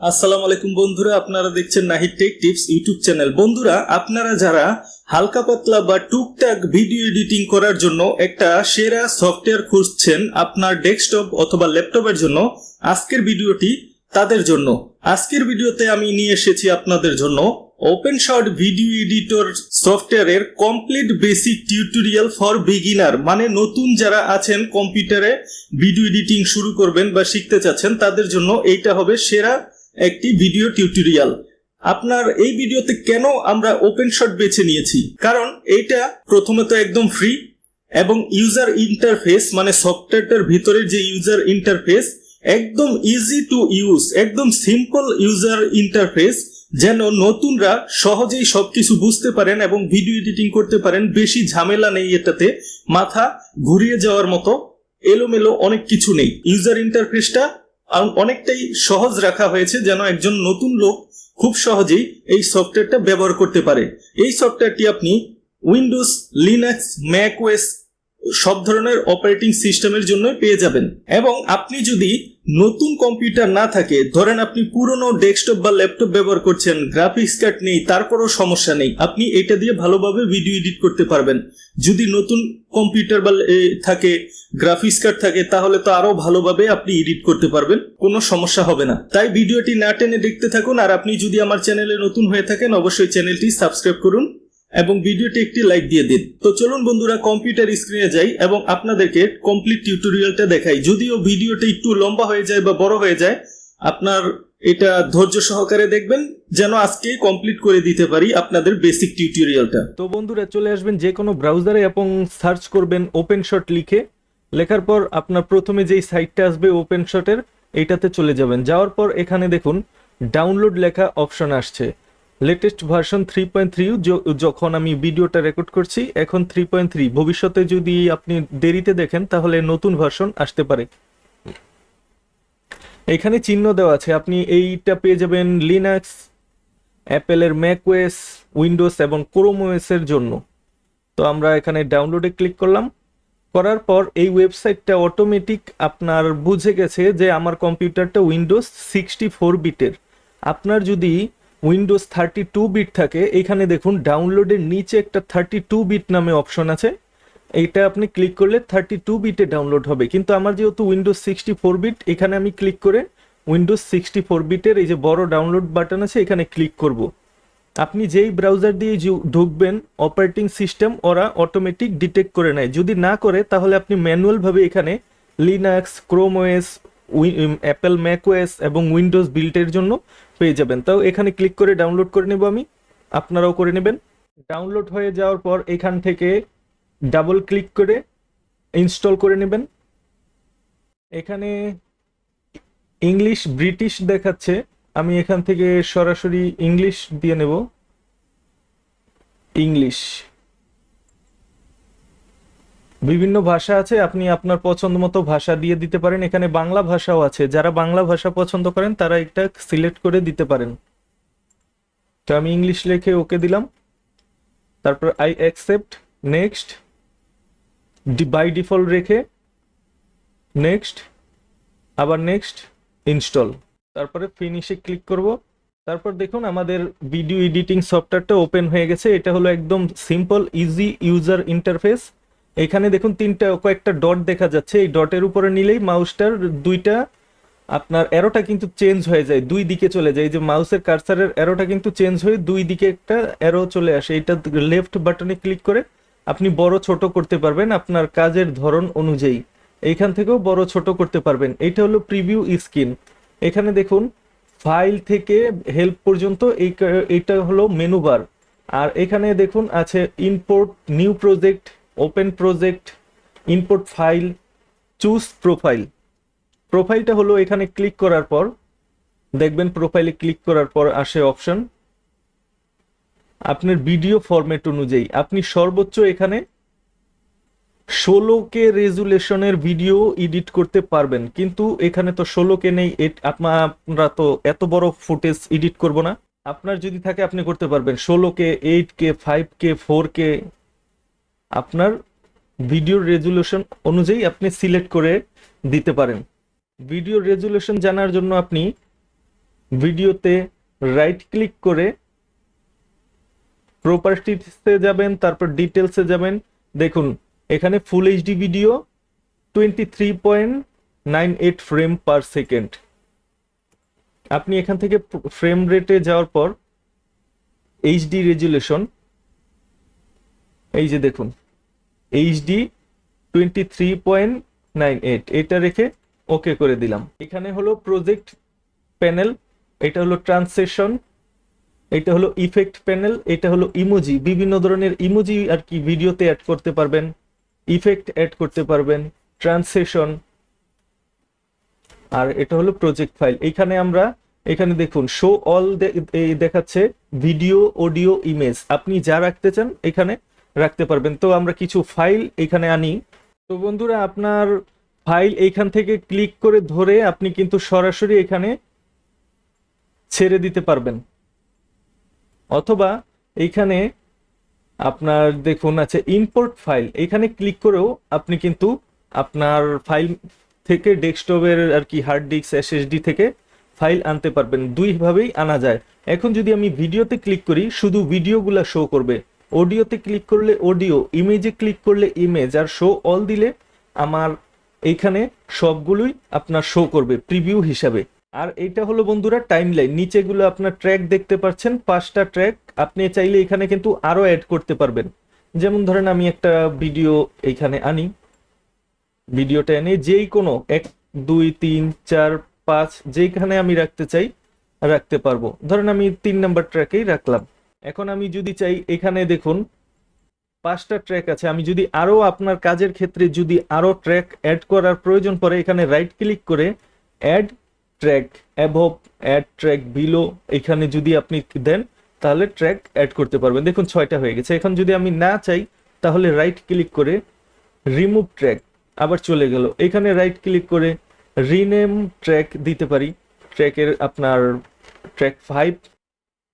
আসসালামু আলাইকুম বন্ধুরা, আপনারা দেখছেন Nahid tech tips YouTube channel. বন্ধুরা, আপনারা যারা হালকা পাতলা বা টুকটাক ভিডিও এডিটিং করার জন্য একটা সেরা সফটওয়্যার খুঁজছেন আপনার ডেস্কটপ অথবা ল্যাপটপের জন্য, আজকের ভিডিওটি তাদের জন্য। আজকের ভিডিওতে আমি নিয়ে এসেছি আপনাদের জন্য ওপেন শর্ট ভিডিও এডিটর সফটওয়্যারের complete basic tutorial for beginner মানে নতুন যারা আছেন কম্পিউটারে ভিডিও এডিটিং শুরু করবেন বা শিখতে চাচ্ছেন, তাদের জন্য এইটা হবে সেরা একটি ভিডিও টিউটোরিয়াল আপনার এই ভিডিওতে কেন আমরা ওপেন শট বেছে নিয়েছি? কারণ এইটা প্রথমে তো একদম ফ্রি এবং ইউজার ইন্টারফেস মানে সফটওয়্যারটার ভিতরের যে ইউজার ইন্টারফেস একদম ইজি টু ইউজ একদম সিম্পল ইউজার ইন্টারফেস যেন নতুনরা সহজেই সবকিছু বুঝতে পারেন এবং ভিডিও এডিটিং করতে পারেন। বেশি ঝামেলা নেই এটাতে। মাথা ঘুরিয়ে যাওয়ার মতো এলোমেলো অনেক কিছু নেই। ইউজার ইন্টারফেসটা অনেকটাই সহজ রাখা হয়েছে যেন একজন নতুন লোক খুব সহজেই এই সফটওয়্যারটা ব্যবহার করতে পারে। এই সফটওয়্যারটি আপনি উইন্ডোজ লিনাক্স ম্যাক ওয়েস সব ধরনের অপারেটিং সিস্টেমের জন্য পেয়ে যাবেন। এবং আপনি যদি নতুন কম্পিউটার না থাকে, ধরেন আপনি পুরনো ডেস্কটপ বা ল্যাপটপ ব্যবহার করছেন গ্রাফিক্স কার্ড নেই, তারপরও সমস্যা নেই, আপনি এটা দিয়ে ভালোভাবে ভিডিও এডিট করতে পারবেন। যদি নতুন কম্পিউটার বা থাকে গ্রাফিক্স কার্ড থাকে, তাহলে তো আরও ভালোভাবে আপনি এডিট করতে পারবেন, কোনো সমস্যা হবে না। তাই ভিডিওটি না টেনে দেখতে থাকুন, আর আপনি যদি আমার চ্যানেলে নতুন হয়ে থাকেন, অবশ্যই চ্যানেলটি সাবস্ক্রাইব করুন। এবং ভিডিওটি একটি লাইক দিয়ে দিন। তো চলুন বন্ধুরা কম্পিউটার স্ক্রিনে যাই এবং আপনাদেরকে কমপ্লিট টিউটোরিয়ালটা দেখাই। যদিও ভিডিওটা একটু লম্বা হয়ে যায় বা বড় হয়ে যায়, আপনার এটা ধৈর্য সহকারে দেখবেন, যেন আজকে কমপ্লিট করে দিতে পারি আপনাদের বেসিক টিউটোরিয়ালটা তো বন্ধুরা, চলে আসবেন যে কোনো ব্রাউজারে এবং সার্চ করবেন ওপেন শট লিখে। লেখার পর আপনার প্রথমে যেই সাইটটা আসবে ওপেন শটের এইটাতে চলে যাবেন। যাওয়ার পর এখানে দেখুন ডাউনলোড লেখা অপশন আসছে। Latest version three point three যখন আমি ভিডিওটা রেকর্ড করছি, এখন থ্রি পয়েন্ট থ্রি ভবিষ্যতে যদি আপনি দেরিতে দেখেন, তাহলে নতুন ভার্সন আসতে পারে। এখানে চিহ্ন দেওয়া আছে, আপনি এইটা পেয়ে যাবেন লিনাক্স অ্যাপেলের ম্যাকওয়েস উইন্ডোজ এবং ক্রোম এর জন্য। তো আমরা এখানে ডাউনলোডে ক্লিক করলাম। করার পর এই ওয়েবসাইটটা অটোমেটিক আপনার বুঝে গেছে যে আমার কম্পিউটারটা উইন্ডোজ সিক্সটি ফোর বিটের আপনার যদি উইন্ডোজ থার্টি টু বিট থাকে এখানে দেখুন ডাউনলোডের নিচে একটা থার্টি টু বিট নামে অপশন আছে। এইটা আপনি ক্লিক করলে থার্টি টু বিটে ডাউনলোড হবে। কিন্তু আমার যেহেতু উইন্ডোজ সিক্সটি ফোর বিট, এখানে আমি ক্লিক করে উইন্ডোজ সিক্সটি ফোর বিটের এই যে বড় ডাউনলোড বাটন আছে, এখানে ক্লিক করব। আপনি যেই ব্রাউজার দিয়ে ঢুকবেন, অপারেটিং সিস্টেম ওরা অটোমেটিক ডিটেক্ট করে নেয়। যদি না করে, তাহলে আপনি ম্যানুয়ালভাবে এখানে লিনাক্স ক্রোমওয়েস অ্যাপেল ম্যাকওয়েস এবং উইন্ডোজ বিল্টের জন্য পেয়ে যাবেন। তাও এখানে ক্লিক করে ডাউনলোড করে নেব আমি। আপনারাও করে নেবেন। ডাউনলোড হয়ে যাওয়ার পর এখান থেকে ডাবল ক্লিক করে ইনস্টল করে নেবেন। এখানে ইংলিশ ব্রিটিশ দেখাচ্ছে। আমি এখান থেকে সরাসরি ইংলিশ দিয়ে নেব। ইংলিশ বিভিন্ন ভাষা আছে, আপনি আপনার পছন্দ মতো ভাষা দিয়ে দিতে পারেন। এখানে বাংলা ভাষাও আছে। যারা বাংলা ভাষা পছন্দ করেন, তারা এটা সিলেক্ট করে দিতে পারেন। তো আমি ইংলিশ লিখে ওকে দিলাম। তারপর I accept next by default রেখে নেক্সট আবার নেক্সট ইনস্টল তারপরে ফিনিশে ক্লিক করব। তারপর দেখুন, আমাদের ভিডিও এডিটিং সফটওয়্যারটা ওপেন হয়ে গেছে। এটা হলো একদম সিম্পল ইজি ইউজার ইন্টারফেস এখানে দেখুন তিনটা, কয়েকটা ডট দেখা যাচ্ছে। এই ডটের উপরে নিলেই মাউসটার দুইটা আপনার অ্যারোটা কিন্তু চেঞ্জ হয়ে যায়, দুই দিকে চলে যায়। এই যে মাউসের কার্সারের অ্যারোটা কিন্তু চেঞ্জ হয়ে দুই দিকে একটা অ্যারো চলে আসে। এটা লেফট বাটনে ক্লিক করে আপনি বড় ছোট করতে পারবেন আপনার কাজের ধরন অনুযায়ী। এইখান থেকেও বড় ছোট করতে পারবেন। এটা হলো প্রিভিউ স্ক্রিন এখানে দেখুন ফাইল থেকে হেল্প পর্যন্ত এই এইটা হলো মেনু বার আর এখানে দেখুন আছে import new project open project import file choose profile প্রোফাইলটা হলো এখানে ক্লিক করার পর, দেখবেন প্রোফাইলে ক্লিক করার পর আসে অপশন আপনার ভিডিও ফরম্যাট অনুযায়ী, আপনি সর্বোচ্চ এখানে ষোলো কে রেজুলেশনের ভিডিও এডিট করতে পারবেন। কিন্তু এখানে তো ষোলো কে নেই এট- আপনা- আমরা তো এত বড় ফুটেজ এডিট করব না। আপনার যদি থাকে, আপনি করতে পারবেন। ষোলো K eight K five K four K আপনার ভিডিও রেজুলেশন অনুযায়ী আপনি সিলেক্ট করে দিতে পারেন। ভিডিও রেজুলেশন জানার জন্য আপনি ভিডিওতে রাইট ক্লিক করে প্রপার্টিসে যাবেন, তারপর ডিটেলসে যাবেন। দেখুন, এখানে full HD video twenty three point nine eight frame per second আপনি এখান থেকে ফ্রেম রেটে যাওয়ার পর এইচডি রেজুলেশন এই যে দেখুন HD twenty three point nine eight এটা রেখে ওকে করে দিলাম। এখানে হলো প্রজেক্ট প্যানেল এটা হলো ট্রান্সলেশন এটা হলো ইফেক্ট প্যানেল এটা হলো ইমোজি বিভিন্ন ধরনের ইমোজি আর কি ভিডিওতে অ্যাড করতে পারবেন ইফেক্ট অ্যাড করতে পারবেন ট্রান্সলেশন আর এটা হলো প্রজেক্ট ফাইল এখানে আমরা, এখানে দেখুন শো অল দেখাচ্ছে ভিডিও অডিও ইমেজ আপনি যা রাখতে চান এখানে রাখতে পারবেন। তো আমরা কিছু ফাইল এখানে আনি। তো বন্ধুরা, আপনার ফাইল এইখান থেকে ক্লিক করে ধরে আপনি কিন্তু সরাসরি এখানে ছেড়ে দিতে পারবেন। অথবা এইখানে আপনার দেখুন আছে ইম্পোর্ট ফাইল এখানে ক্লিক করেও আপনি কিন্তু আপনার ফাইল থেকে ডেস্কটপের আর কি হার্ড ডিস্ক এসএসডি থেকে ফাইল আনতে পারবেন। দুইভাবেই আনা যায়। এখন যদি আমি ভিডিওতে ক্লিক করি, শুধু ভিডিওগুলো শো করবে। অডিওতে ক্লিক করলে অডিও ইমেজে ক্লিক করলে ইমেজ আর শো অল দিলে আমার এইখানে সবগুলোই আপনার শো করবে প্রিভিউ হিসাবে। আর এটা হলো বন্ধুরা টাইমলাইন নিচেগুলো আপনার ট্র্যাক দেখতে পাচ্ছেন, পাঁচটা ট্র্যাক আপনি চাইলে এখানে কিন্তু আরও অ্যাড করতে পারবেন। যেমন ধরেন আমি একটা ভিডিও এইখানে আনি ভিডিওটা এনে যেই কোনো এক, দুই, তিন, চার, পাঁচ, যেইখানে আমি রাখতে চাই, রাখতে পারব। ধরেন আমি তিন নাম্বার ট্র্যাকেই রাখলাম। এখন আমি যদি চাই, এখানে দেখুন, পাঁচটা ট্র্যাক আছে। আমি যদি আরও আপনার কাজের ক্ষেত্রে যদি আরও ট্র্যাক অ্যাড করার প্রয়োজন পড়ে, এখানে রাইট ক্লিক করে add track above add track below এখানে যদি আপনি দেন, তাহলে ট্র্যাক অ্যাড করতে পারবেন। দেখুন, ছয়টা হয়ে গেছে। এখন যদি আমি না চাই, তাহলে রাইট ক্লিক করে রিমুভ ট্র্যাক আবার চলে গেল। এখানে রাইট ক্লিক করে রিনেম ট্র্যাক দিতে পারি। ট্র্যাকের আপনার ট্র্যাক ফাইভ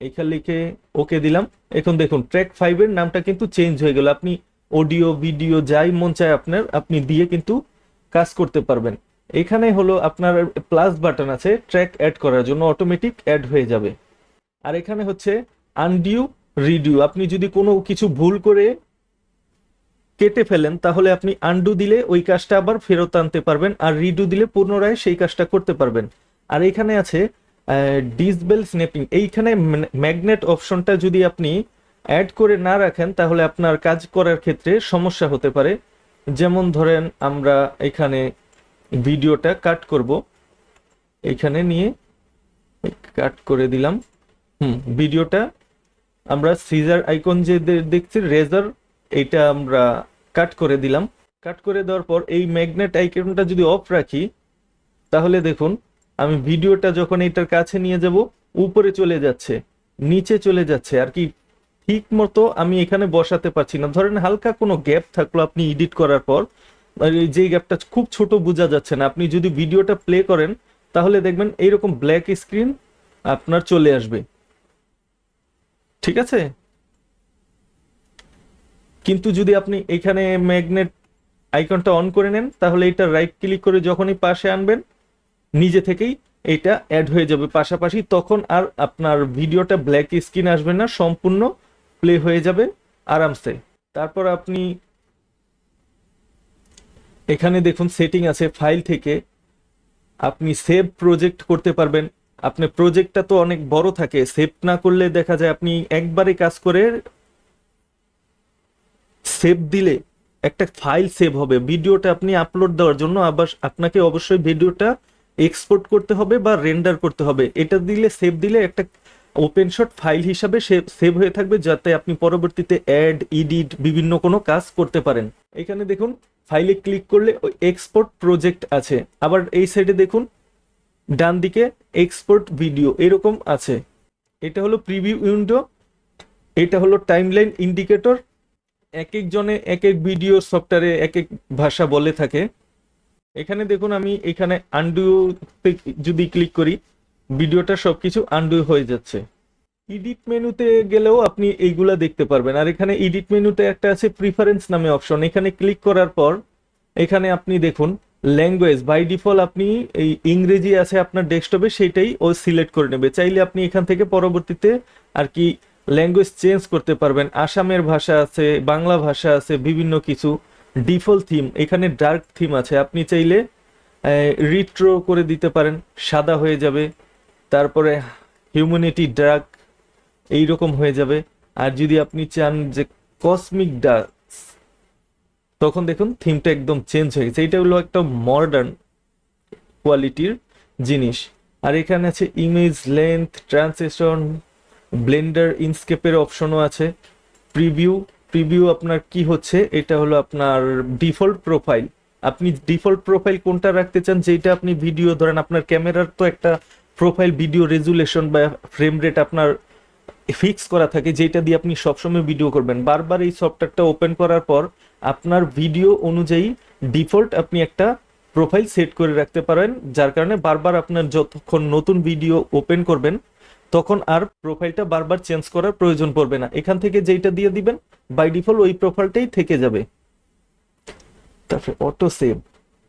এখানে লিখে ওকে দিলাম। এখন দেখুন ট্র্যাক ফাইভের নামটা কিন্তু চেঞ্জ হয়ে গেল। আপনি অডিও ভিডিও যাই মন চায় আপনার, আপনি দিয়ে কিন্তু কাজ করতে পারবেন। এখানে হলো আপনার প্লাস বাটন আছে ট্র্যাক অ্যাড করার জন্য অটোমেটিক অ্যাড হয়ে যাবে। আর এখানে হচ্ছে আনডিউ রিডিউ আপনি যদি কোনো কিছু ভুল করে কেটে ফেলেন, তাহলে আপনি আনডু দিলে ওই কাজটা আবার ফেরত আনতে পারবেন, আর রিডু দিলে পুনরায় সেই কাজটা করতে পারবেন। আর এখানে আছে ডিসবেল স্নেপিং এইখানে ম্যাগনেট অপশনটা যদি আপনি অ্যাড করে না রাখেন, তাহলে আপনার কাজ করার ক্ষেত্রে সমস্যা হতে পারে। যেমন ধরেন, আমরা এখানে ভিডিওটা কাট করব। এখানে নিয়ে কাট করে দিলাম। হুম, ভিডিওটা আমরা সিজার আইকন যে দেখছি রেজার এইটা আমরা কাট করে দিলাম। কাট করে দেওয়ার পর এই ম্যাগনেট আইকনটা যদি অফ রাখি, তাহলে দেখুন আমি ভিডিওটা যখন এটার কাছে নিয়ে যাব, উপরে চলে যাচ্ছে, নিচে চলে যাচ্ছে, আর কি ঠিক মতো আমি এখানে বসাতে পারছি না। ধরেন হালকা কোনো গ্যাপ থাকল আপনি এডিট করার পর যে গ্যাপটা খুব ছোট বোঝা যাচ্ছে না। আপনি যদি ভিডিওটা প্লে করেন, তাহলে দেখবেন এইরকম ব্ল্যাক স্ক্রিন আপনার চলে আসবে। ঠিক আছে? কিন্তু যদি আপনি এখানে ম্যাগনেট আইকনটা অন করে নেন, তাহলে এটা রাইট ক্লিক করে যখনই পাশে আনবেন নিজে থেকেই এটা অ্যাড হয়ে যাবে। পাশাপাশি তখন আর আপনার ভিডিওটা ব্ল্যাক স্ক্রিন আসবে না, সম্পূর্ণ প্লে হয়ে যাবে আরামসে। তারপর আপনি এখানে দেখুন সেটিং আছে ফাইল থেকে। আপনি সেভ প্রজেক্ট করতে পারবেন। আপনি প্রজেক্টটা তো অনেক বড় থাকে সেভ না করলে দেখা যায় আপনি একবারে কাজ করে সেভ দিলে একটা ফাইল সেভ হবে। ভিডিওটা আপনি আপলোড দেওয়ার জন্য আবার আপনাকে অবশ্যই ভিডিওটা এক্সপোর্ট করতে হবে বা রেন্ডার করতে হবে। এটা দিলে সেভ দিলে একটা ওপেন শট ফাইল হিসাবে সেভ হয়ে থাকবে যাতে আপনি পরবর্তীতে অ্যাড ইডিট বিভিন্ন কোনো কাজ করতে পারেন। এখানে দেখুন ফাইলে ক্লিক করলে এক্সপোর্ট প্রজেক্ট আছে। আবার এই সাইডে দেখুন, ডান দিকে এক্সপোর্ট ভিডিও এরকম আছে। এটা হলো প্রিভিউ উইন্ডো এটা হলো টাইমলাইন ইন্ডিকেটর এক একজনে এক এক ভিডিও সফটওয়্যারে এক এক ভাষা বলে থাকে। এখানে দেখুন আমি এখানে আন্ডু যদি ক্লিক করি, ভিডিওটা সবকিছু আন্ডু হয়ে যাচ্ছে। এডিট মেনুতে গেলেও আপনি এইগুলা দেখতে পারবেন। আর এখানে এডিট মেনুতে একটা আছে প্রিফারেন্স নামে অপশন এখানে ক্লিক করার পর, এখানে আপনি দেখুন ল্যাঙ্গুয়েজ বাই ডিফল্ট আপনি এই ইংরেজি আছে আপনার ডেস্কটপে সেটাই ও সিলেক্ট করে নেবে। চাইলে আপনি এখান থেকে পরবর্তীতে আর কি ল্যাঙ্গুয়েজ চেঞ্জ করতে পারবেন। আসামের ভাষা আছে, বাংলা ভাষা আছে, বিভিন্ন কিছু। ডিফল্ট থিম, এখানে ডার্ক থিম আছে। আপনি চাইলে রিট্রো করে দিতে পারেন, সাদা হয়ে যাবে, তারপরে হিউম্যানিটি ডার্ক এইরকম হয়ে যাবে। আর যদি আপনি চান যে কসমিক ডার্ক তখন দেখুন থিমটা একদম চেঞ্জ হয়ে গেছে। এটা হলো একটা মডার্ন কোয়ালিটির জিনিস। আর এখানে আছে ইমেজ লেন্থ ট্রান্সলেশন ব্লেন্ডার ইনস্কেপের অপশনও আছে। প্রিভিউ প্রিভিউ আপনার কি হচ্ছে, এটা হলো আপনার ডিফল্ট প্রোফাইল আপনি ডিফল্ট প্রোফাইল কোনটা রাখতে চান যেটা আপনি ভিডিও ধরেন আপনার ক্যামেরার তো একটা প্রোফাইল ভিডিও রেজুলেশন বা ফ্রেম রেট আপনার ফিক্স করা থাকে যেটা দিয়ে আপনি সবসময় ভিডিও করবেন। বারবার এই সফটওয়্যারটা ওপেন করার পর আপনার ভিডিও অনুযায়ী ডিফল্ট আপনি একটা প্রোফাইল সেট করে রাখতে পারেন, যার কারণে বারবার আপনার যতক্ষণ নতুন ভিডিও ওপেন করবেন তখন আর প্রোফাইলটা বারবার চেঞ্জ করার প্রয়োজন পড়বে না। এখান থেকে যেইটা দিয়ে দিবেন বাই ডিফল্ট ওই প্রোফাইলটাই থেকে যাবে। তারপরে অটো সেভ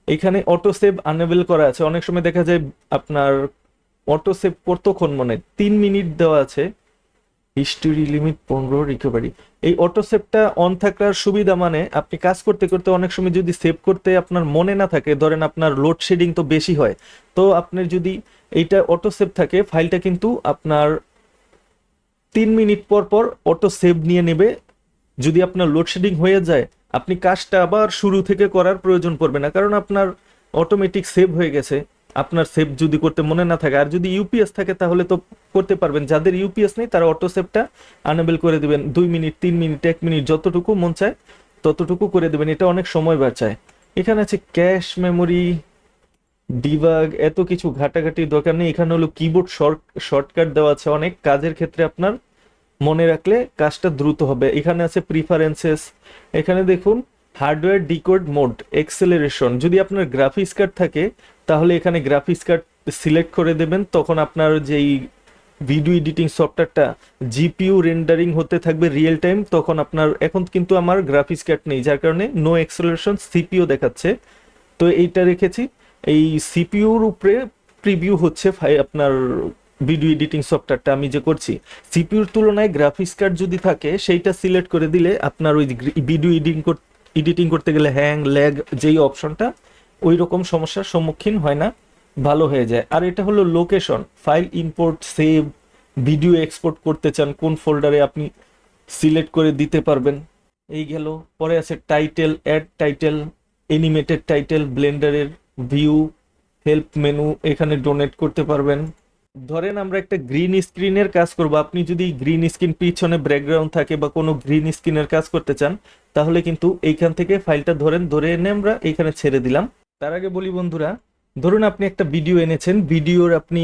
এখানে অটো সেভ আনেবল করা আছে। অনেক সময় দেখা যায় আপনার অটো সেভ কতক্ষণ মনে? তিন মিনিট দেওয়া আছে। হিস্টোরি লিমিট পনেরো রিকভারি এই অটো সেভটা অন থাকার সুবিধা মানে আপনি কাজ করতে করতে অনেক সময় যদি সেভ করতে আপনার মনে না থাকে, ধরেন আপনার লোডশেডিং তো বেশি হয়, তো আপনার যদি এইটা অটো সেভ থাকে ফাইলটা কিন্তু আপনার তিন মিনিট পর পর অটো সেভ নিয়ে নেবে। যদি আপনার লোডশেডিং হয়ে যায়, আপনি কাজটা আবার শুরু থেকে করার প্রয়োজন পড়বে না, কারণ আপনার অটোমেটিক সেভ হয়ে গেছে। আপনার সেভ যদি করতে মনে না থাকে, আর যদি ইউপিএস থাকে তাহলে তো করতে পারবেন। যাদের ইউপিএস নেই, তারা অটো সেভটা আনেবল করে দিবেন। দুই মিনিট, তিন মিনিট, এক মিনিট, যতটুকু মন চায়, ততটুকু করে দেবেন। এটা অনেক সময় বাঁচায়। এখানে আছে ক্যাশ মেমোরি ডিবাগ এত কিছু ঘাটাঘাটির দরকার নেই। এখানে হলো কিবোর্ড শর্ট শর্টকাট দেওয়া আছে। অনেক কাজের ক্ষেত্রে আপনার মনে রাখলে কাজটা দ্রুত হবে। এখানে আছে প্রিফারেন্সেস এখানে দেখুন হার্ডওয়্যার ডিকোড মোড এক্সেলারেশন যদি আপনার গ্রাফিক্স কার্ড থাকে, তাহলে এখানে গ্রাফিক্স কার্ড সিলেক্ট করে দেবেন, তখন আপনার যেই ভিডিও এডিটিং সফটওয়্যারটা জিপিইউ রেন্ডারিং হতে থাকবে রিয়েল টাইম তখন আপনার, এখন কিন্তু আমার গ্রাফিক্স কার্ড নেই, যার কারণে নো এক্সেলারেশন সিপিইউ দেখাচ্ছে। তো এইটা রেখেছি। এই সিপিইউর উপরে প্রিভিউ হচ্ছে আপনার ভিডিও এডিটিং সফটওয়্যারটা আমি যে করছি। সিপিইউর তুলনায় গ্রাফিক্স কার্ড যদি থাকে, সেইটা সিলেক্ট করে দিলে আপনার ওই ভিডিও এডিটিং এডিটিং করতে গেলে হ্যাং ল্যাগ যেই অপশনটা ওই রকম সমস্যার সম্মুখীন হয় না, ভালো হয়ে যায়। আর এটা হলো location file import save video export করতে চান, কোন ফোল্ডারে আপনি সিলেক্ট করে দিতে পারবেন। এই গেল, পরে আছে title add title animated title ব্লেন্ডারের view help menu এখানে ডোনেট করতে পারবেন। ধরেন আমরা একটা গ্রিন স্ক্রিনের কাজ করব। আপনি যদি গ্রিন স্ক্রিন পিছনে ব্যাকগ্রাউন্ড থাকে বা কোনো গ্রিন স্ক্রিনের কাজ করতে চান, তাহলে কিন্তু এইখান থেকে ফাইলটা ধরেন, ধরে এনে আমরা এইখানে ছেড়ে দিলাম। তার আগে বলি বন্ধুরা, ধরুন আপনি একটা ভিডিও এনেছেন ভিডিওর আপনি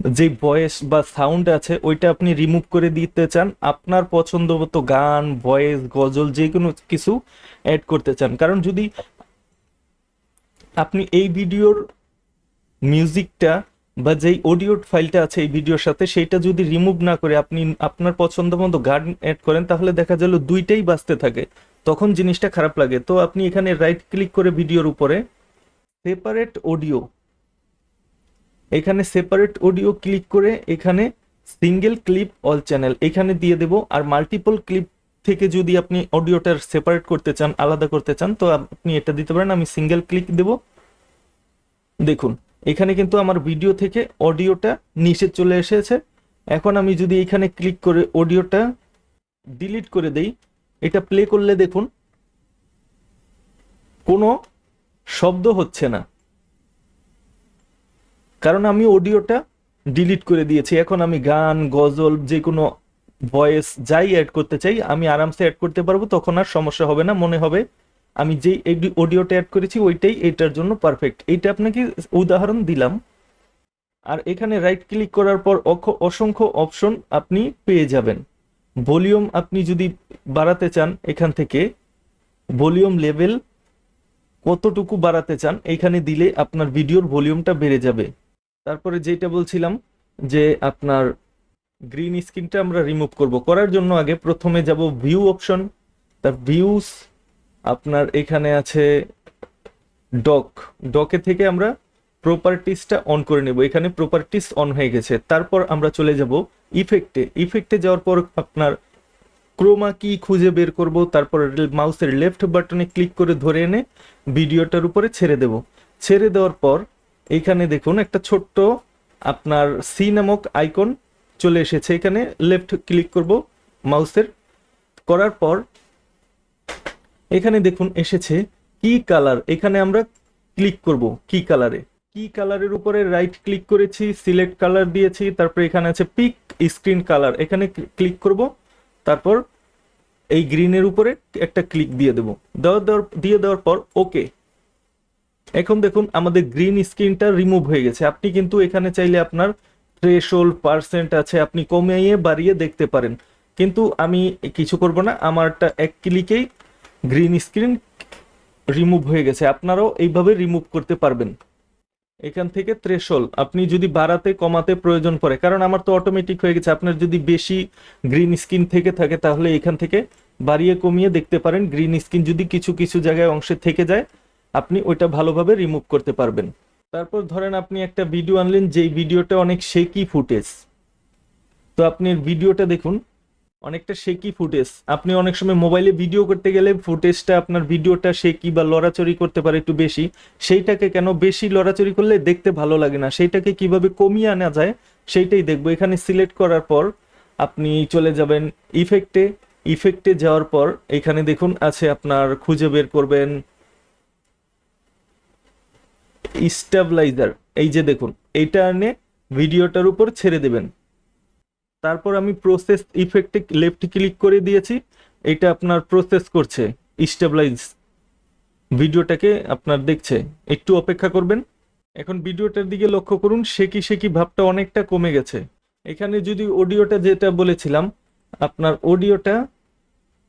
যে ভয়েস বা সাউন্ড আছে, ওইটা আপনি রিমুভ করে দিতে চান, আপনার পছন্দ মতো গান ভয়েস গজল, যে কোনো কিছু অ্যাড করতে চান। কারণ যদি আপনি এই ভিডিওর মিউজিকটা বা যেই অডিও ফাইলটা আছে এই ভিডিওর সাথে, সেইটা যদি রিমুভ না করে আপনি আপনার পছন্দ মতো গান অ্যাড করেন, তাহলে দেখা গেল দুইটাই বাঁচতে থাকে। তখন জিনিসটা খারাপ লাগে। তো আপনি এখানে রাইট ক্লিক করে ভিডিওর উপরে সেপারেট অডিও এখানে সেপারেট অডিও ক্লিক করে এখানে সিঙ্গেল ক্লিপ অল চ্যানেল এখানে দিয়ে দেব। আর মাল্টিপল ক্লিপ থেকে যদি আপনি অডিওটার সেপারেট করতে চান, আলাদা করতে চান, তো আপনি এটা দিতে পারেন। আমি সিঙ্গেল ক্লিক দেব। দেখুন এখানে কিন্তু আমার ভিডিও থেকে অডিওটা নিচে চলে এসেছে। এখন আমি যদি এখানে ক্লিক করে অডিওটা ডিলিট করে দেই, এটা প্লে করলে দেখুন কোনো শব্দ হচ্ছে না। কারণ আমি অডিওটা ডিলিট করে দিয়েছি। এখন আমি গান, গজল, যে কোনো ভয়েস যাই অ্যাড করতে চাই, আমি আরামসে অ্যাড করতে পারব, তখন আর সমস্যা হবে না, মনে হবে আমি যেই অডিওটা অ্যাড করেছি, ওইটাই এটার জন্য পারফেক্ট এইটা আপনাকে উদাহরণ দিলাম। আর এখানে রাইট ক্লিক করার পর অসংখ্য অপশন আপনি পেয়ে যাবেন। ভলিউম আপনি যদি বাড়াতে চান এখান থেকে ভলিউম লেভেল কতটুকু বাড়াতে চান এখানে দিলে আপনার ভিডিওর ভলিউমটা বেড়ে যাবে। তারপরে যেটা বলছিলাম যে আপনার গ্রিন স্ক্রিনটা আমরা রিমুভ করব। করার জন্য আগে প্রথমে যাব ভিউ অপশন তার ভিউস আপনার এখানে আছে ডক ডকে থেকে আমরা প্রপার্টিসটা অন করে নেব। এখানে প্রপার্টিস অন হয়ে গেছে। তারপর আমরা চলে যাব ইফেক্টে ইফেক্টে যাওয়ার পর আপনার ক্রোমা কি খুঁজে বের করব। তারপর মাউসের লেফট বাটনে ক্লিক করে ধরে এনে ভিডিওটার উপরে ছেড়ে দেব। ছেড়ে দেওয়ার পর এখানে দেখুন একটা ছোট্ট আপনার সি নামক আইকন চলে এসেছে। এখানে লেফট ক্লিক করব মাউসের করার পর এখানে দেখুন এসেছে কি কালার এখানে আমরা ক্লিক করব কি কালারে কি কালারের উপরে রাইট ক্লিক করেছি সিলেক্ট কালার দিয়েছি, তারপর এখানে আছে পিক স্ক্রিন কালার এখানে ক্লিক করব, তারপর এই গ্রিনের উপরে একটা ক্লিক দিয়ে দেব। দেওয়ার দেওয়ার, দিয়ে দেওয়ার পর ওকে এখন দেখুন আমাদের গ্রিন স্ক্রিনটা রিমুভ হয়ে গেছে। আপনি কিন্তু এখানে চাইলে আপনার থ্রেশোল্ড পার্সেন্ট আছে, আপনি কমিয়ে বাড়িয়ে দেখতে পারেন। কিন্তু আমি কিছু করব না, আমারটা এক ক্লিকেই গ্রিন স্ক্রিন রিমুভ হয়ে গেছে। আপনারাও এইভাবে রিমুভ করতে পারবেন। এখান থেকে থ্রেশল আপনি যদি বাড়াতে, কমাতে প্রয়োজন পড়ে, কারণ আমার তো অটোমেটিক হয়ে গেছে। আপনার যদি বেশি গ্রিন স্ক্রিন থেকে থাকে, তাহলে এখান থেকে বাড়িয়ে কমিয়ে দেখতে পারেন। গ্রিন স্ক্রিন যদি কিছু কিছু জায়গায় অংশে থেকে যায়, আপনি ওইটা ভালোভাবে রিমুভ করতে পারবেন। তারপর ধরেন আপনি একটা ভিডিও আনলেন, যেই ভিডিওটা অনেক শেকি ফুটেজ তো আপনি ভিডিওটা দেখুন। অনেকটা শেকি ফুটেজ আপনি অনেক সময় মোবাইলে ভিডিও করতে গেলে ফুটেজটা আপনার ভিডিওটা শেকি বা লড়াচড়ি করতে পারে একটু বেশি, সেইটাকে কেন বেশি লড়াচড়ি করলে দেখতে ভালো লাগে না? সেইটাকে কীভাবে কমিয়ে আনা যায়, সেইটাই দেখব। এখানে সিলেক্ট করার পর আপনি চলে যাবেন ইফেক্টে ইফেক্টে যাওয়ার পর এখানে দেখুন, আছে আপনার খুঁজে বের করবেন স্টেবিলাইজার এই যে দেখুন এইটা এনে ভিডিওটার উপর ছেড়ে দেবেন। তারপর আমি প্রসেস ইফেক্টে লেফট ক্লিক করে দিয়েছি। এটা আপনার প্রসেস করছে স্টেবিলাইজ ভিডিওটাকে আপনার দেখছে। একটু অপেক্ষা করবেন। এখন ভিডিওটার দিকে লক্ষ্য করুন শেকি শেকি ভাবটা অনেকটা কমে গেছে। এখানে যদি অডিওটা যেটা বলেছিলাম, আপনার অডিওটা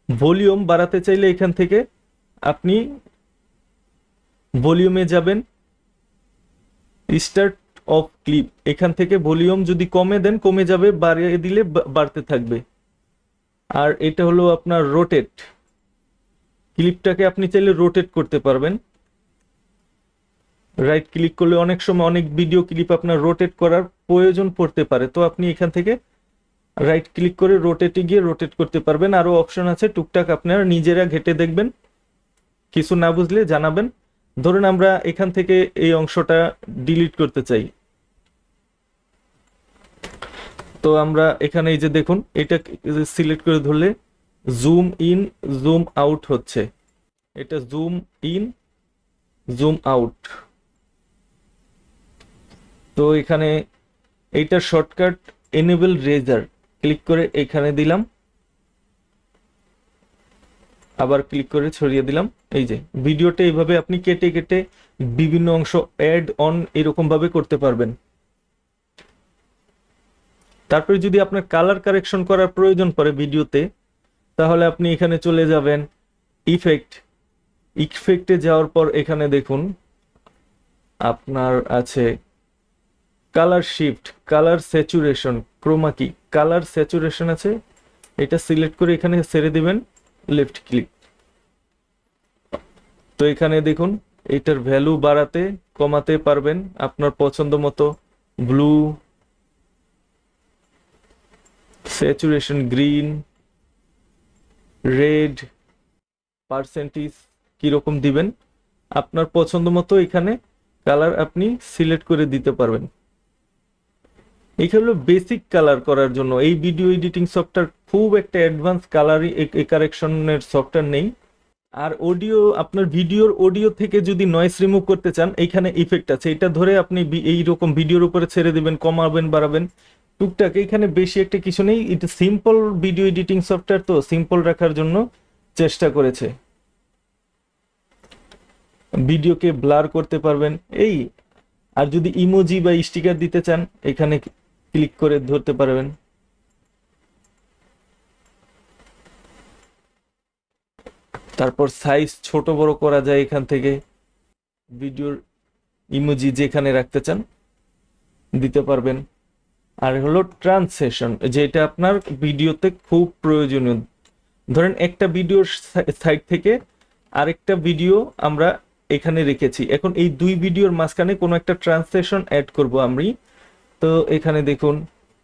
ভলিউম বাড়াতে চাইলে এখান থেকে আপনি ভলিউমে যাবেন। স্টার্ট অফ ক্লিপ এখান থেকে ভলিউম যদি কমে দেন, কমে যাবে, বাড়িয়ে দিলে বাড়তে থাকবে। আর এটা হলো আপনার রোটেট ক্লিপটাকে আপনি চাইলে রোটেট করতে পারবেন। রাইট ক্লিক করলে অনেক সময় অনেক ভিডিও ক্লিপ আপনার রোটেট করার প্রয়োজন পড়তে পারে। তো আপনি এখান থেকে রাইট ক্লিক করে রোটেটে গিয়ে রোটেট করতে পারবেন। আরও অপশন আছে, টুকটাক আপনারা নিজেরা ঘেটে দেখবেন। কিছু না বুঝলে জানাবেন। ধরুন আমরা এখান থেকে এই অংশটা ডিলিট করতে চাই। তো আমরা এখানে এই যে দেখুন এটা সিলেক্ট করে ধরলে জুম ইন জুম আউট হচ্ছে। এটা জুম ইন জুম আউট তো এখানে এইটার শর্টকাট এনেবল রেজার ক্লিক করে এখানে দিলাম। আবার ক্লিক করে ছড়িয়ে দিলাম। এই যে ভিডিওটা এইভাবে আপনি কেটে কেটে বিভিন্ন অংশ অ্যাড অন এরকম ভাবে করতে পারবেন। তারপরে যদি আপনার কালার কারেকশন করার প্রয়োজন পড়ে ভিডিওতে, তাহলে আপনি এখানে চলে যাবেন ইফেক্ট ইফেক্টে যাওয়ার পর এখানে দেখুন, আপনার আছে colour shift colour saturation chroma কি কালার স্যাচুরেশন আছে, এটা সিলেক্ট করে এখানে ছেড়ে দিবেন লেফট ক্লিক তো এখানে দেখুন, এটার ভ্যালু বাড়াতে, কমাতে পারবেন আপনার পছন্দ মতো blue saturation green, red percentage কীরকম দিবেন? আপনার পছন্দ মতো এখানে কালার আপনি সিলেক্ট করে দিতে পারবেন। এইখানে হলো বেসিক কালার করার জন্য। এই ভিডিও এডিটিং সফটওয়্যার খুব একটা অ্যাডভান্স কালারই কারেকশনের সফটওয়্যার নেই। আর অডিও, আপনার ভিডিওর অডিও থেকে যদি নয়েস রিমুভ করতে চান এইখানে ইফেক্ট আছে। এটা ধরে আপনি এই রকম ভিডিওর উপরে ছেড়ে দিবেন, কমাবেন, বাড়াবেন। টুকটাক এখানে বেশি একটা কিছু নেই। এটা সিম্পল ভিডিও এডিটিং সফটওয়্যার তো সিম্পল রাখার জন্য চেষ্টা করেছে। ভিডিওকে ব্লার করতে পারবেন। এই, আর যদি ইমোজি বা স্টিকার দিতে চান, এখানে ক্লিক করে ধরতে পারবেন। তারপর সাইজ ছোট বড় করা যায় এখান থেকে। ভিডিওর ইমোজি যেখানে রাখতে চান, দিতে পারবেন। আর হলো ট্রান্সলেশন যেটা আপনার ভিডিওতে খুব প্রয়োজনীয়। ধরেন একটা ভিডিওর সাইড থেকে আরেকটা ভিডিও আমরা এখানে রেখেছি। এখন এই দুই ভিডিওর মাঝখানে কোনো একটা ট্রান্সলেশন অ্যাড করব আমি। তো এখানে দেখুন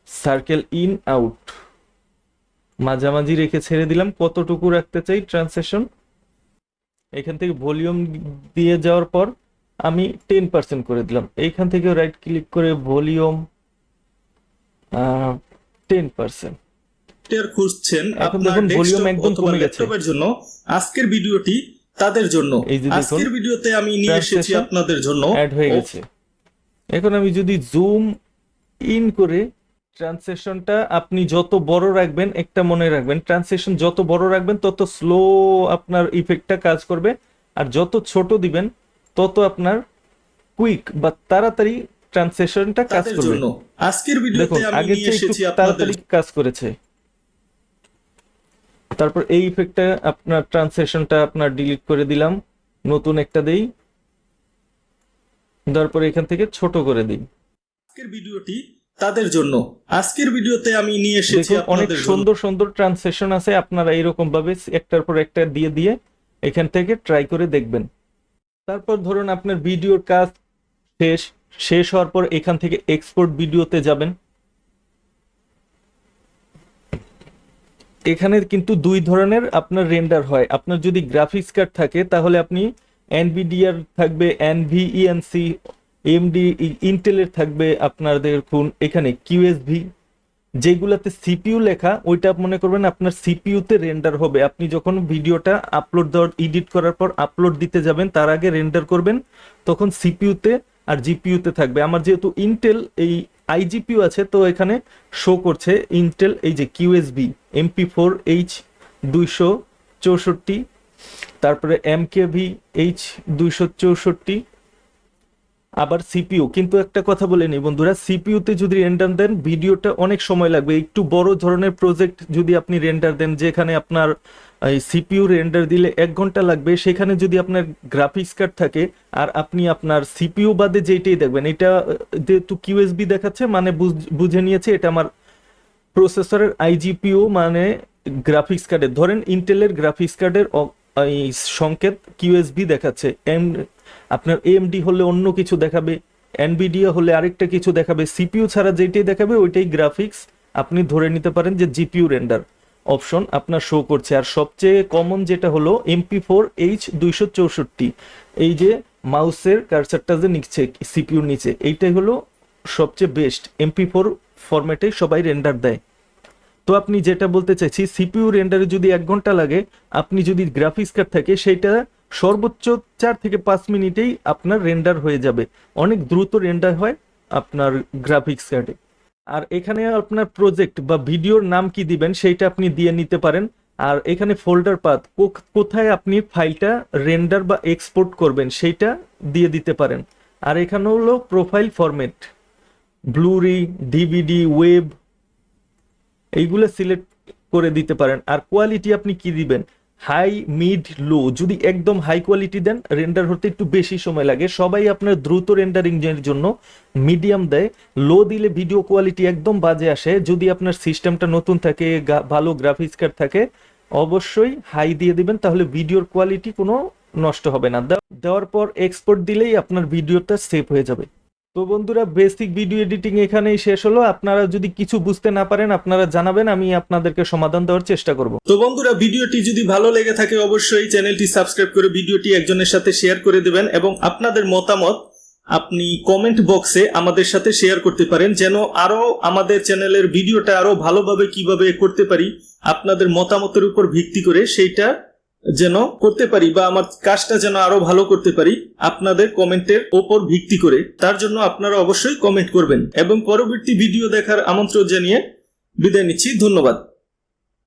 সার্কেল ইন আউট মাঝামাঝি রেখে ছেড়ে দিলাম, কতটুকু রাখতে চাই ট্রান্সলেশন এখান থেকে ভলিউম দিয়ে যাওয়ার পর আমি টেন পার্সেন্ট করে দিলাম। এইখান থেকে রাইট ক্লিক করে ভলিউম টেন পার্সেন্ট খুঁজছেন আপনার দেখুন volume একদম কমে গেছে। জন্য। আজকের ভিডিওটি তাদের জন্য। এই যে দেখুন, আজকের ভিডিওতে আমি নিয়ে এসেছি আপনাদের জন্য। অ্যাড হয়ে গেছে। এখন আমি যদি জুম ইন করে ট্রান্সলেশনটা আপনি যত বড় রাখবেন একটা মনে রাখবেন ট্রান্সলেশন যত বড় রাখবেন তত স্লো আপনার ইফেক্টটা কাজ করবে। আর যত ছোট দিবেন তত আপনার কুইক বা তাড়াতাড়ি ট্রান্সলেশনটা কাজ করবে। আজকের ভিডিওতে আমি নিয়ে এসেছি আপনাদের কাজ করেছে। তারপর এই ইফেক্টটা আপনার ট্রান্সলেশনটা আপনার ডিলিট করে দিলাম। নতুন একটা দেই। তারপর এখান থেকে ছোট করে দিই। আজকের ভিডিওটি তাদের জন্য। আজকের ভিডিওতে আমি নিয়ে এসেছি অনেক সুন্দর সুন্দর ট্রান্সলেশন আছে। আপনারা এইরকম ভাবে একটার পর একটা দিয়ে দিয়ে এখান থেকে ট্রাই করে দেখবেন। তারপর ধরুন আপনার ভিডিওর কাজ শেষ শেষ হওয়ার পর এখান থেকে এক্সপোর্ট ভিডিওতে যাবেন। এখানে কিন্তু দুই ধরনের আপনার রেন্ডার হয়। আপনার যদি গ্রাফিক্স কার্ড থাকে, তাহলে আপনি এনভিডিআর থাকবে এনভিইএনসি এমডি ইন্টেলের থাকবে আপনার দেখুন এখানে কিউএসভি যেগুলাতে সিপিইউ লেখা, ওইটা মনে করবেন আপনার সিপিইউতে রেন্ডার হবে। আপনি যখন ভিডিওটা আপলোড দেওয়ার এডিট করার পর আপলোড দিতে যাবেন, তার আগে রেন্ডার করবেন, তখন সিপিইউতে আর জিপিইউতে থাকবে। আমার যেহেতু ইন্টেল এই আইজিপিউ আছে, তো এখানে শো করছে ইন্টেল এই যে কিউএসবি এমপি ফোর এইচ দুইশো চৌষট্টি, তারপরে এম কে ভি এইচ দুইশো চৌষট্টি আবার সিপিইউ কিন্তু একটা কথা বলে নিই বন্ধুরা সিপিইউতে যদি রেন্ডার দেন, ভিডিওটা অনেক সময় লাগবে। একটু বড় ধরনের প্রজেক্ট যদি আপনি রেন্ডার দেন, যেখানে আপনার সিপিইউ রেন্ডার দিলে এক ঘণ্টা লাগবে, সেখানে যদি আপনার গ্রাফিক্স কার্ড থাকে, আর আপনি আপনার সিপিইউ বাদে যেইটাই দেখবেন, এটা যেহেতু কিউএসবি দেখাচ্ছে মানে বুঝ- বুঝে নিয়েছে, এটা আমার প্রসেসরের আইজিপিও মানে গ্রাফিক্স কার্ডের ধরেন ইন্টেলের গ্রাফিক্স কার্ডের এই সংকেত কিউএসবি দেখাচ্ছে। এম আপনার এএমডি হলে অন্য কিছু দেখাবে এনবিডিয়া হলে আরেকটা কিছু দেখাবে সিপিইউ ছাড়া যেটাই দেখাবে ওইটাই গ্রাফিক্স আপনি ধরে নিতে পারেন যে জিপিইউ রেন্ডার অপশন আপনার শো করছে। আর সবচেয়ে কমন যেটা হলো এমপি ফোর এইচ দুইশো চৌষট্টি। এই যে মাউসের কারসারটা যে নিচ্ছে সিপিইউর নিচে, এইটাই হলো সবচেয়ে বেস্ট এমপি ফোর ফরম্যাটে সবাই রেন্ডার দেয়। তো আপনি যেটা বলতে চাইছি সিপিউ রেন্ডারে যদি এক ঘণ্টা লাগে, আপনি যদি গ্রাফিক্স কার্ড থাকে সেটা সর্বোচ্চ চার থেকে পাঁচ মিনিটেই আপনার রেন্ডার হয়ে যাবে। অনেক দ্রুত রেন্ডার হয় আপনার গ্রাফিক্স কার্ডে আর এখানে আপনার প্রজেক্ট বা ভিডিওর নাম কি দিবেন সেইটা আপনি দিয়ে নিতে পারেন। আর এখানে ফোল্ডার পাথ কোথায় আপনি ফাইলটা রেন্ডার বা এক্সপোর্ট করবেন সেইটা দিয়ে দিতে পারেন। আর এখানে হলো profile format Bluray DVD web এইগুলো সিলেক্ট করে দিতে পারেন। আর কোয়ালিটি আপনি কি দিবেন? হাই, মিড, লো, যদি একদম হাই কোয়ালিটি দেন রেন্ডার হতে একটু বেশি সময় লাগে। সবাই আপনার দ্রুত রেন্ডারিং এর জন্য মিডিয়াম দেয়। লো দিলে ভিডিও কোয়ালিটি একদম বাজে আসে। যদি আপনার সিস্টেমটা নতুন থাকে ভালো গ্রাফিক্স কার্ড থাকে, অবশ্যই হাই দিয়ে দিবেন, তাহলে ভিডিওর কোয়ালিটি কোনো নষ্ট হবে না। দেওয়ার পর এক্সপোর্ট দিলেই আপনার ভিডিওটা সেভ হয়ে যাবে। তো বন্ধুরা বেসিক ভিডিও এডিটিং এখানেই শেষ হলো। আপনারা যদি কিছু বুঝতে না পারেন, আপনারা জানাবেন, আমি আপনাদেরকে সমাধান দেওয়ার চেষ্টা করব। তো বন্ধুরা, ভিডিওটি যদি ভালো লেগে থাকে, অবশ্যই চ্যানেলটি সাবস্ক্রাইব করে ভিডিওটি একজনের সাথে শেয়ার করে দেবেন এবং আপনাদের মতামত আপনি কমেন্ট বক্সে আমাদের সাথে শেয়ার করতে পারেন, যেন আরও আমাদের চ্যানেলের ভিডিওটা আরও ভালোভাবে কীভাবে করতে পারি, আপনাদের মতামতের উপর ভিত্তি করে সেইটা যেন করতে পারি বা আমার কাজটা যেন আরও ভালো করতে পারি, আপনাদের কমেন্টের ওপর ভিত্তি করে। তার জন্য আপনারা অবশ্যই কমেন্ট করবেন। এবং পরবর্তী ভিডিও দেখার আমন্ত্রণ জানিয়ে বিদায় নিচ্ছি। ধন্যবাদ।